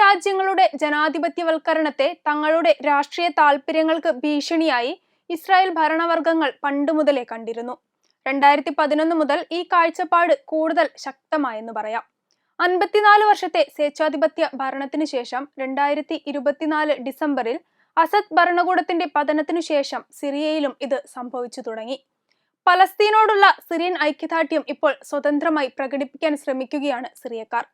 രാജ്യങ്ങളുടെ ജനാധിപത്യവൽക്കരണത്തെ തങ്ങളുടെ രാഷ്ട്രീയ താൽപര്യങ്ങൾക്ക് ഭീഷണിയായി ഇസ്രായേൽ ഭരണവർഗങ്ങൾ പണ്ടു മുതലേ കണ്ടിരുന്നു. രണ്ടായിരത്തി പതിനൊന്ന് മുതൽ ഈ കാഴ്ചപ്പാട് കൂടുതൽ ശക്തമായെന്ന് പറയാം. അൻപത്തിനാല് വർഷത്തെ സ്വേച്ഛാധിപത്യ ഭരണത്തിനു ശേഷം രണ്ടായിരത്തി ഇരുപത്തിനാല് ഡിസംബറിൽ അസദ് ഭരണകൂടത്തിന്റെ പതനത്തിനു ശേഷം സിറിയയിലും ഇത് സംഭവിച്ചു തുടങ്ങി. പലസ്തീനോടുള്ള സിറിയൻ ഐക്യദാർഢ്യം ഇപ്പോൾ സ്വതന്ത്രമായി പ്രകടിപ്പിക്കാൻ ശ്രമിക്കുകയാണ് സിറിയക്കാർ.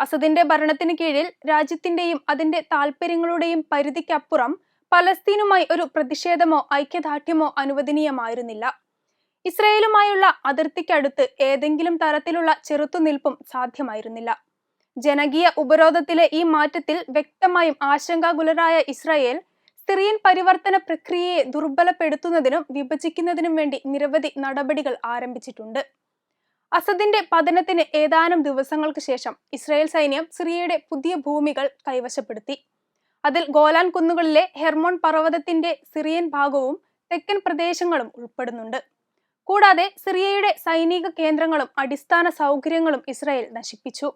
അസദിന്റെ ഭരണത്തിന് കീഴിൽ രാജ്യത്തിന്റെയും അതിന്റെ താൽപര്യങ്ങളുടെയും പരിധിക്കപ്പുറം പലസ്തീനുമായി ഒരു പ്രതിഷേധമോ ഐക്യദാർഢ്യമോ അനുവദനീയമായിരുന്നില്ല. ഇസ്രയേലുമായുള്ള അതിർത്തിക്കടുത്ത് ഏതെങ്കിലും തരത്തിലുള്ള ചെറുത്തുനിൽപ്പും സാധ്യമായിരുന്നില്ല. ജനകീയ ഉപരോധത്തിലെ ഈ മാറ്റത്തിൽ വ്യക്തമായും ആശങ്കാകുലരായ ഇസ്രായേൽ സിറിയൻ പരിവർത്തന പ്രക്രിയയെ ദുർബലപ്പെടുത്തുന്നതിനും വിഭജിക്കുന്നതിനും വേണ്ടി നിരവധി നടപടികൾ ആരംഭിച്ചിട്ടുണ്ട്. അസദിന്റെ പതനത്തിന് ഏതാനും ദിവസങ്ങൾക്ക് ശേഷം ഇസ്രായേൽ സൈന്യം സിറിയയുടെ പുതിയ ഭൂമികൾ കൈവശപ്പെടുത്തി. അതിൽ ഗോലാൻ കുന്നുകളിലെ ഹെർമോൺ പർവതത്തിന്റെ സിറിയൻ ഭാഗവും തെക്കൻ പ്രദേശങ്ങളും ഉൾപ്പെടുന്നുണ്ട്. കൂടാതെ സിറിയയുടെ സൈനിക കേന്ദ്രങ്ങളും അടിസ്ഥാന സൗകര്യങ്ങളും ഇസ്രായേൽ നശിപ്പിച്ചു.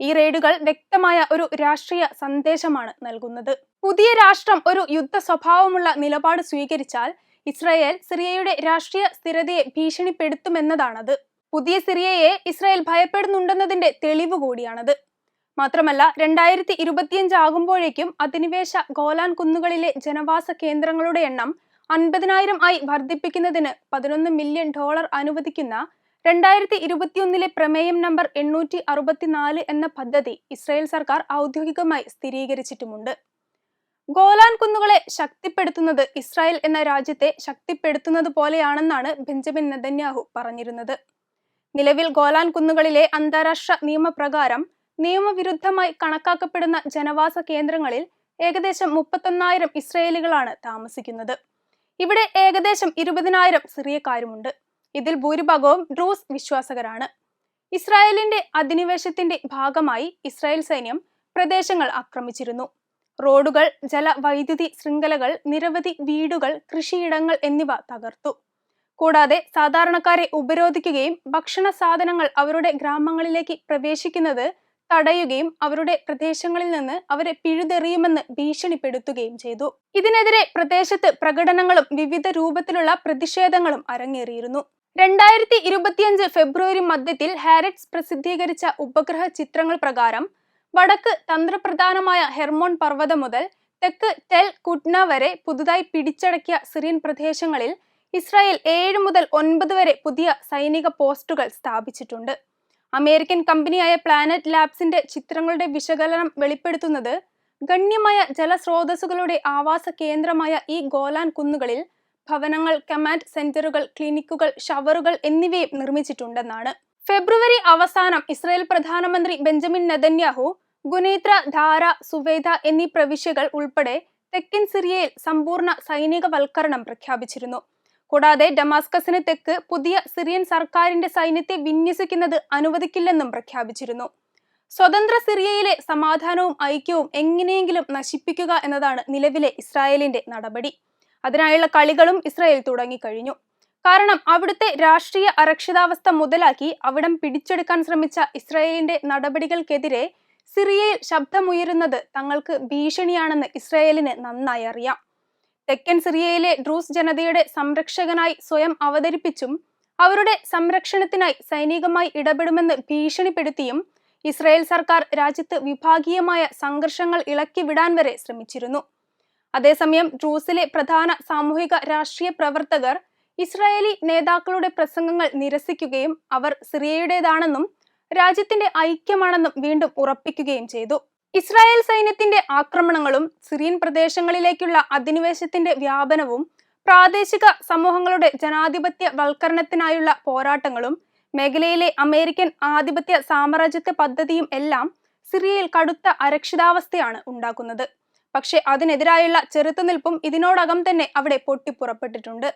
ഈ റെയ്ഡുകൾ വ്യക്തമായ ഒരു രാഷ്ട്രീയ സന്ദേശമാണ് നൽകുന്നത്. പുതിയ രാഷ്ട്രം ഒരു യുദ്ധ സ്വഭാവമുള്ള നിലപാട് സ്വീകരിച്ചാൽ ഇസ്രായേൽ സിറിയയുടെ രാഷ്ട്രീയ സ്ഥിരതയെ ഭീഷണിപ്പെടുത്തുമെന്നതാണത്. പുതിയ സിറിയയെ ഇസ്രായേൽ ഭയപ്പെടുന്നുണ്ടെന്നതിന്റെ തെളിവ് കൂടിയാണത്. മാത്രമല്ല രണ്ടായിരത്തി ഇരുപത്തിയഞ്ച് ആകുമ്പോഴേക്കും അധിനിവേശ ഗോലാൻ കുന്നുകളിലെ ജനവാസ കേന്ദ്രങ്ങളുടെ എണ്ണം അൻപതിനായിരം ആയി വർദ്ധിപ്പിക്കുന്നതിന് പതിനൊന്ന് മില്യൺ ഡോളർ അനുവദിക്കുന്ന രണ്ടായിരത്തി ഇരുപത്തിയൊന്നിലെ പ്രമേയം നമ്പർ എണ്ണൂറ്റി അറുപത്തിനാല് എന്ന പദ്ധതി ഇസ്രായേൽ സർക്കാർ ഔദ്യോഗികമായി സ്ഥിരീകരിച്ചിട്ടുമുണ്ട്. ഗോലാൻ കുന്നുകളെ ശക്തിപ്പെടുത്തുന്നത് ഇസ്രായേൽ എന്ന രാജ്യത്തെ ശക്തിപ്പെടുത്തുന്നത് പോലെയാണെന്നാണ് ബെഞ്ചമിൻ നെതന്യാഹു പറഞ്ഞിരുന്നത്. നിലവിൽ ഗോലാൻ കുന്നുകളിലെ അന്താരാഷ്ട്ര നിയമപ്രകാരം നിയമവിരുദ്ധമായി കണക്കാക്കപ്പെടുന്ന ജനവാസ കേന്ദ്രങ്ങളിൽ ഏകദേശം മുപ്പത്തൊന്നായിരം ഇസ്രയേലികളാണ് താമസിക്കുന്നത്. ഇവിടെ ഏകദേശം ഇരുപതിനായിരം സിറിയക്കാരുമുണ്ട്. ഇതിൽ ഭൂരിഭാഗവും ഡ്രൂസ് വിശ്വാസകരാണ്. ഇസ്രായേലിന്റെ അധിനിവേശത്തിന്റെ ഭാഗമായി ഇസ്രായേൽ സൈന്യം പ്രദേശങ്ങൾ ആക്രമിച്ചിരുന്നു. റോഡുകൾ ജലവൈദ്യുതി ശൃംഖലകൾ നിരവധി വീടുകൾ കൃഷിയിടങ്ങൾ എന്നിവ തകർത്തു. കൂടാതെ സാധാരണക്കാരെ ഉപരോധിക്കുകയും ഭക്ഷണ സാധനങ്ങൾ അവരുടെ ഗ്രാമങ്ങളിലേക്ക് പ്രവേശിക്കുന്നത് തടയുകയും അവരുടെ പ്രദേശങ്ങളിൽ നിന്ന് അവരെ പിഴുതെറിയുമെന്ന് ഭീഷണിപ്പെടുത്തുകയും ചെയ്തു. ഇതിനെതിരെ പ്രദേശത്ത് പ്രകടനങ്ങളും വിവിധ രൂപത്തിലുള്ള പ്രതിഷേധങ്ങളും അരങ്ങേറിയിരുന്നു. രണ്ടായിരത്തി ഇരുപത്തിയഞ്ച് ഫെബ്രുവരി മധ്യത്തിൽ ഹാരറ്റ്സ് പ്രസിദ്ധീകരിച്ച ഉപഗ്രഹ ചിത്രങ്ങൾ പ്രകാരം വടക്ക് തന്ത്രപ്രധാനമായ ഹെർമോൺ പർവതം മുതൽ തെക്ക് ടെൽ കുട്ന വരെ പുതുതായി പിടിച്ചടക്കിയ സിറിയൻ പ്രദേശങ്ങളിൽ ഇസ്രായേൽ ഏഴ് മുതൽ ഒൻപത് വരെ പുതിയ സൈനിക പോസ്റ്റുകൾ സ്ഥാപിച്ചിട്ടുണ്ട്. അമേരിക്കൻ കമ്പനിയായ പ്ലാനറ്റ് ലാബ്സിന്റെ ചിത്രങ്ങളുടെ വിശകലനം വെളിപ്പെടുത്തുന്നത് ഗണ്യമായ ജലസ്രോതസ്സുകളുടെ ആവാസ കേന്ദ്രമായ ഈ ഗോലാൻ കുന്നുകളിൽ ഭവനങ്ങൾ കമാൻഡ് സെന്ററുകൾ ക്ലിനിക്കുകൾ ഷവറുകൾ എന്നിവയും നിർമ്മിച്ചിട്ടുണ്ടെന്നാണ്. ഫെബ്രുവരി അവസാനം ഇസ്രായേൽ പ്രധാനമന്ത്രി ബെഞ്ചമിൻ നെതന്യാഹു ഗുനേത്ര ധാര സുവേദ എന്നീ പ്രവിശ്യകൾ ഉൾപ്പെടെ തെക്കൻ സിറിയയിൽ സമ്പൂർണ സൈനികവൽക്കരണം പ്രഖ്യാപിച്ചിരുന്നു. കൂടാതെ ഡമാസ്കസിന് തെക്ക് പുതിയ സിറിയൻ സർക്കാരിന്റെ സൈന്യത്തെ വിന്യസിക്കുന്നത് അനുവദിക്കില്ലെന്നും പ്രഖ്യാപിച്ചിരുന്നു. സ്വതന്ത്ര സിറിയയിലെ സമാധാനവും ഐക്യവും എങ്ങനെയെങ്കിലും നശിപ്പിക്കുക എന്നതാണ് നിലവിലെ ഇസ്രായേലിന്റെ നടപടി. അതിനായുള്ള കളികളും ഇസ്രായേൽ തുടങ്ങിക്കഴിഞ്ഞു. കാരണം അവിടുത്തെ രാഷ്ട്രീയ അരക്ഷിതാവസ്ഥ മുതലാക്കി അവിടം പിടിച്ചെടുക്കാൻ ശ്രമിച്ച ഇസ്രായേലിന്റെ നടപടികൾക്കെതിരെ സിറിയയിൽ ശബ്ദമുയരുന്നത് തങ്ങൾക്ക് ഭീഷണിയാണെന്ന് ഇസ്രായേലിന് നന്നായി അറിയാം. തെക്കൻ സിറിയയിലെ ഡ്രൂസ് ജനതയുടെ സംരക്ഷകനായി സ്വയം അവതരിപ്പിച്ചും അവരുടെ സംരക്ഷണത്തിനായി സൈനികമായി ഇടപെടുമെന്ന് ഭീഷണിപ്പെടുത്തിയും ഇസ്രായേൽ സർക്കാർ രാജ്യത്ത് വിഭാഗീയമായ സംഘർഷങ്ങൾ ഇളക്കി വിടാൻ വരെ ശ്രമിച്ചിരുന്നു. അതേസമയം ഡ്രൂസിലെ പ്രധാന സാമൂഹിക രാഷ്ട്രീയ പ്രവർത്തകർ ഇസ്രായേലി നേതാക്കളുടെ പ്രസംഗങ്ങൾ നിരസിക്കുകയും അവർ സിറിയയുടേതാണെന്നും രാജ്യത്തിന്റെ ഐക്യമാണെന്നും വീണ്ടും ഉറപ്പിക്കുകയും ചെയ്തു. ഇസ്രായേൽ സൈന്യത്തിന്റെ ആക്രമണങ്ങളും സിറിയൻ പ്രദേശങ്ങളിലേക്കുള്ള അധിനിവേശത്തിന്റെ വ്യാപനവും പ്രാദേശിക സമൂഹങ്ങളുടെ ജനാധിപത്യ വൽക്കരണത്തിനായുള്ള പോരാട്ടങ്ങളും മേഖലയിലെ അമേരിക്കൻ ആധിപത്യ സാമ്രാജ്യത്വ പദ്ധതിയും എല്ലാം സിറിയയിൽ കടുത്ത അരക്ഷിതാവസ്ഥയാണ് ഉണ്ടാക്കുന്നത്. പക്ഷേ അതിനെതിരായുള്ള ചെറുത്തുനിൽപ്പും ഇതിനോടകം തന്നെ അവിടെ പൊട്ടിപ്പുറപ്പെട്ടിട്ടുണ്ട്.